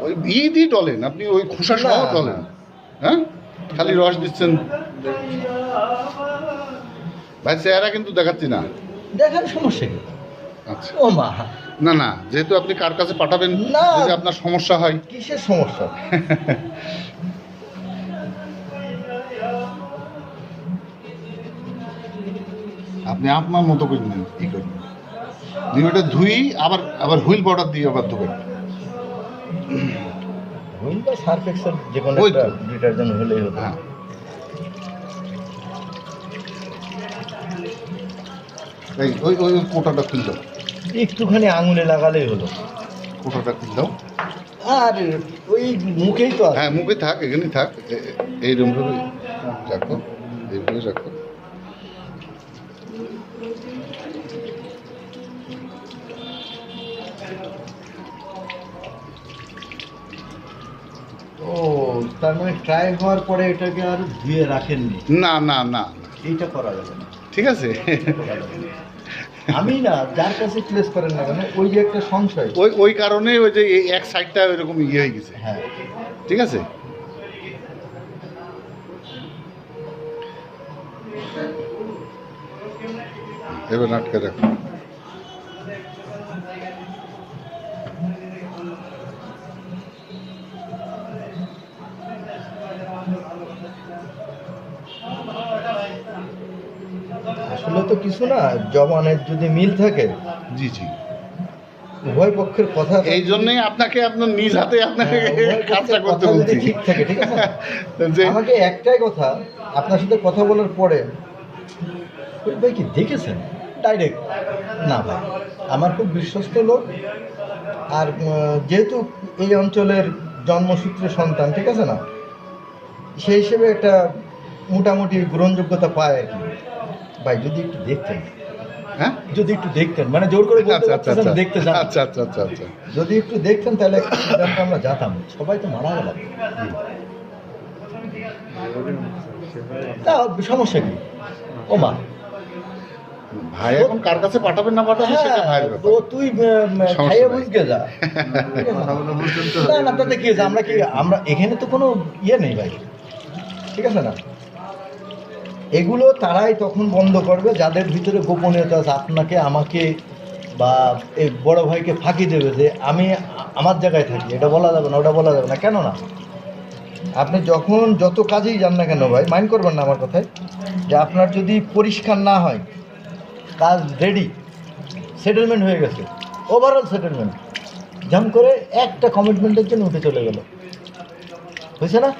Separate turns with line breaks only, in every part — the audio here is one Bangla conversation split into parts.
ওই ই দিয়ে ডলেন আপনি ওই খোসা সহ
না,
ডলেন হ্যাঁ? খালি রস দিচ্ছেন। ভাই চেহারা কিন্তু দেখাচ্ছি না।
দেখার সমস্যা কি?
আচ্ছা।
ও মা।
না না যেহেতু আপনি কার কাছে পাঠাবেন। যদি আপনার সমস্যা হয়।
কিসের সমস্যা?
আপনি আপনার মতো করে নেন ই করবেন দিয়ে ওটা ধুই আবার আবার হুইল পাউডার দিয়ে আবার ধুবেন
হুইল বা সার্ফ এক্সেল যে কোনো
ওই
একটা ডিটারজেন্ট হলেই হতো।
হ্যাঁ। এই ওই ওই কোটাটা খুল দাও।
একটুখানি আঙুলে লাগালেই হলো।
কোটাটা খুল দাও।
আর ওই মুখেই তো
হ্যাঁ মুখে থাক এখানেই থাক। এ- এ- এইরকমভাবে রাখো এইভাবে রাখো।
ও তার মানে ট্রাই হওয়ার পরে এটাকে আর ধুয়ে রাখেননি?
না না না। না।
এইটা করা যাবে না।
ঠিক আছে।
আমি না যার কাছে প্লেস করেন না কেন ওই যে একটা সংশয়।
ওই ওই কারণে ওই যে এক সাইডটা এরকম ইয়ে হয়ে গেছে।
হ্যাঁ।
ঠিক আছে? এবার আটকে রাখো
আসলে তো কিছু না জবানের যদি মিল থাকে।
জি জি।
উভয় পক্ষের কথা
এই জন্যই আপনাকে আপনার নিজ হাতে আপনাকে
হ্যাঁ,
কাজটা করতে বলছি।
ঠিক থাকে ঠিক আছে? আমাকে একটাই কথা আপনার সাথে কথা বলার পরে ওই ভাই কি দেখেছেন? ডাইরেক্ট না ভাই আমার খুব বিশ্বস্ত লোক। আর যেহেতু এই অঞ্চলের জন্মসূত্রে সন্তান ঠিক আছে না? সেই হিসেবে একটা মোটামুটি গ্রহণযোগ্যতা পায় আর কি। ভাই যদি একটু দেখতেন।
হ্যাঁ?
যদি একটু দেখতেন মানে জোর করে
আচ্ছা আচ্ছা আচ্ছা।
দেখতে
আচ্ছা আচ্ছা আচ্ছা আচ্ছা।
যদি একটু দেখতেন তাহলে আমরা যেতাম সবাই তো মারা গেল তা সমস্যা কি? ও মা
ভাই এখন কার কাছে পাঠাবেন না পাঠাবেন সেটা ভাইয়ের
হ্যাঁ, তো তুই
সমস্যা
বুঝকে যা। না না তাতে কি আমরা কি আমরা এখানে তো কোনো ইয়ে নেই ভাই। ঠিক আছে না? এগুলো তারাই তখন বন্ধ করবে, যাদের ভিতরে গোপনীয়তা আছে, আপনাকে, আমাকে বা এই বড় ভাইকে ফাঁকি দেবে যে আমি আমার জায়গায় থাকি, এটা বলা যাবে না, ওটা বলা যাবে না, কেন না? আপনি যখন যত কাজেই যান না কেন ভাই মাইন্ড করবেন না আমার কথায়, যে আপনার যদি পরিষ্কার না হয়, কাজ রেডি সেটেলমেন্ট হয়ে গেছে ওভারঅল সেটেলমেন্ট জাম করে একটা কমিটমেন্টের জন্য উঠে চলে গেল। হয়েছে না?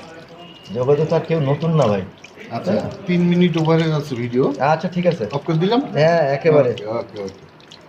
জগতে তো আর কেউ নতুন না ভাই।
আচ্ছা। তিন মিনিট ওভারে আছে ভিডিও
আচ্ছা ঠিক আছে।
অফ করে দিলাম?
হ্যাঁ একেবারে।
ওকে ওকে